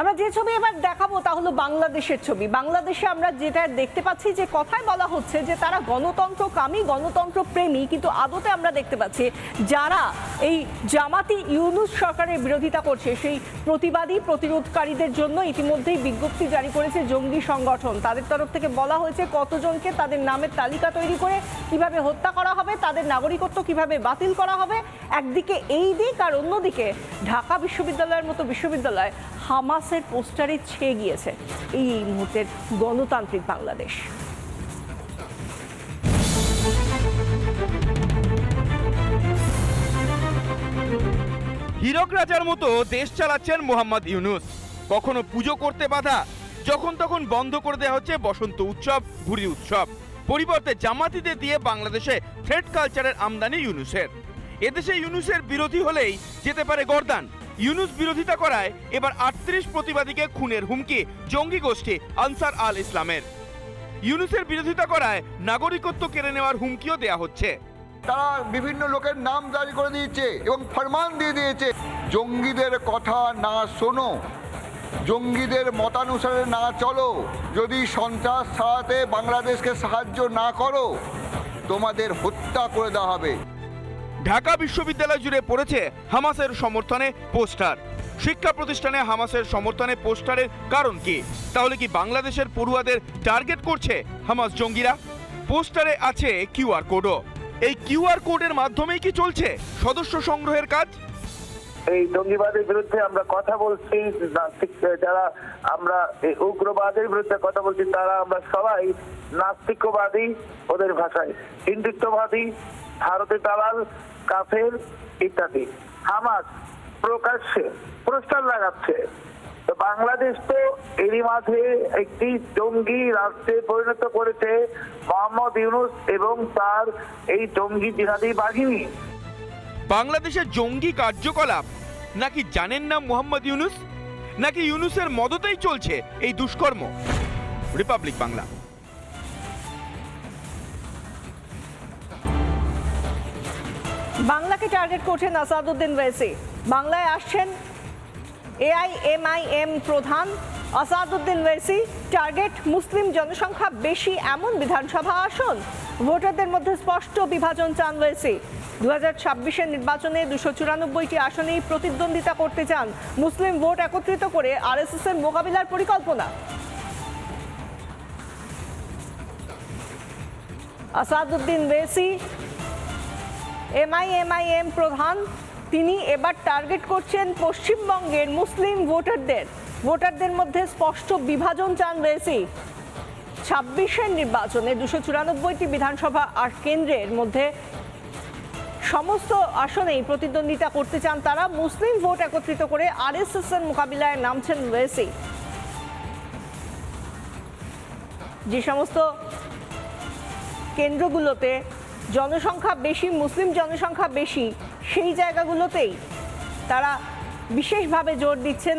আমরা যে ছবি এবার দেখাবো তা হলো বাংলাদেশের ছবি। বাংলাদেশে আমরা যেটা দেখতে পাচ্ছি যে কথায় বলা হচ্ছে যে তারা গণতন্ত্র কামী গণতন্ত্র প্রেমী কিন্তু আদতে আমরা দেখতে পাচ্ছি যারা এই জামাতি ইউনুস সরকারের বিরোধিতা করছে, সেই প্রতিবাদী, প্রতিরোধকারীদের জন্য ইতিমধ্যেই বিজ্ঞপ্তি জারি করেছে জঙ্গি সংগঠন। তাদের তরফ থেকে বলা হয়েছে কতজনকে তাদের নামের তালিকা তৈরি করে কীভাবে হত্যা করা হবে, তাদের নাগরিকত্ব কীভাবে বাতিল করা হবে, একদিকে এই দিক আর অন্যদিকে ঢাকা বিশ্ববিদ্যালয়ের মতো বিশ্ববিদ্যালয়। হামাসের পোস্টারে ছেয়ে গিয়েছে এই এই মুহূর্তের গণতান্ত্রিক বাংলাদেশ। হীরক রাজার মতো দেশ চালাচ্ছেন মোহাম্মদ ইউনুস। কখনো পুজো করতে বাধা, যখন তখন বন্ধ করে দেওয়া হচ্ছে বসন্ত উৎসব ঘুরি উৎসব। পরিবর্তে জামাতিদের দিয়ে বাংলাদেশে থ্রেড কালচারের আমদানি ইউনুসের। এদেশে ইউনুসের বিরোধী হলেই যেতে পারে গর্দান। ইউনুস বিরোধিতা করায় এবার আটত্রিশ প্রতিবাদীকে খুনের হুমকি, জঙ্গি গোষ্ঠী আনসার আল ইসলামের। ইউনুসের বিরোধিতা করায় নাগরিকত্ব কেড়ে নেওয়ার হুমকিও দেয়া হচ্ছে। তারা বিভিন্ন লোকের নাম জারি করে দিয়েছে এবং ফরমান দিয়ে দিয়েছে। জঙ্গিদের কথা না শোনো, জঙ্গিদের মতানুসারে না চলো। যদি সন্ত্রাস ছাড়াতে বাংলাদেশকে সাহায্য না করো, তোমাদের হত্যা করে দেওয়া হবে। ঢাকা বিশ্ববিদ্যালয় জুড়ে পড়েছে হামাসের সমর্থনে পোস্টার। শিক্ষা প্রতিষ্ঠানে হামাসের সমর্থনে পোস্টারের কারণ কি? তাহলে কি বাংলাদেশের পড়ুয়াদের টার্গেট করছে হামাস জঙ্গিরা? পোস্টারে আছে কিউআর কোডও। এই কিউআর কোডের মাধ্যমেই কি চলছে? সদস্য সংগ্রহের কাজ? এই জঙ্গিবাদের বিরুদ্ধে আমরা কথা বলছি, নাস্তিক, যারা আমরা উগ্রবাদের বিরুদ্ধে কথা বলছি, তারা আমরা সবাই নাস্তিকবাদী ওদের ভাষায়। হিন্দুত্ববাদী, ভারতে দালাল, কাফের ইত্যাদি। হামাস প্রকাশ্যে প্রস্তাব লাগাচ্ছে। বাংলাদেশ তো এরই মাঝে একটি জঙ্গি রাষ্ট্রে পরিণত করেছে, মোহাম্মদ ইউনুস এবং তার এই জঙ্গি জিহাদি বাহিনী। বাংলাদেশের জঙ্গি কার্যকলাপ? নাকি জানেন না মোহাম্মদ ইউনুস? নাকি ইউনুসের মদতেই চলছে এই দুষ্কর্ম? রিপাবলিক বাংলা। বাংলাকে টার্গেট করছেন আসাদুদ্দিন ওয়েসি। বাংলায় আসছেন এআইএমআইএম প্রধান আসাদুদ্দিন ওয়েসি, টার্গেট মুসলিম জনসংখ্যা বেশি এমন বিধানসভা আসন? ভোটারদের মধ্যে স্পষ্ট বিভাজন চান ওয়েসি। দু হাজার ছাব্বিশের নির্বাচনে দুশো চুরানব্বইটি আসনেই প্রতিদ্বন্দ্বিতা করতে চান মুসলিম ভোট একত্রিত করে আরএসএস এর মোকাবিলার পরিকল্পনা। আসাদুদ্দিন ওয়েসি, এমআইএমআইএম প্রধান, তিনি এবার টার্গেট করছেন পশ্চিমবঙ্গের মুসলিম ভোটারদের। ভোটারদের মধ্যে স্পষ্ট বিভাজন চান রয়েছে ছাব্বিশের নির্বাচনে দুশো চুরানব্বইটি বিধানসভা আর কেন্দ্রের মধ্যে সমস্ত আসনেই প্রতিদ্বন্দ্বিতা করতে চান তারা। মুসলিম ভোট একত্রিত করে আরএসএস এর মোকাবিলায় নামছেন রয়েছে যে সমস্ত কেন্দ্রগুলোতে জনসংখ্যা বেশি, মুসলিম জনসংখ্যা বেশি, সেই জায়গাগুলোতেই তারা বিশেষভাবে জোর দিচ্ছেন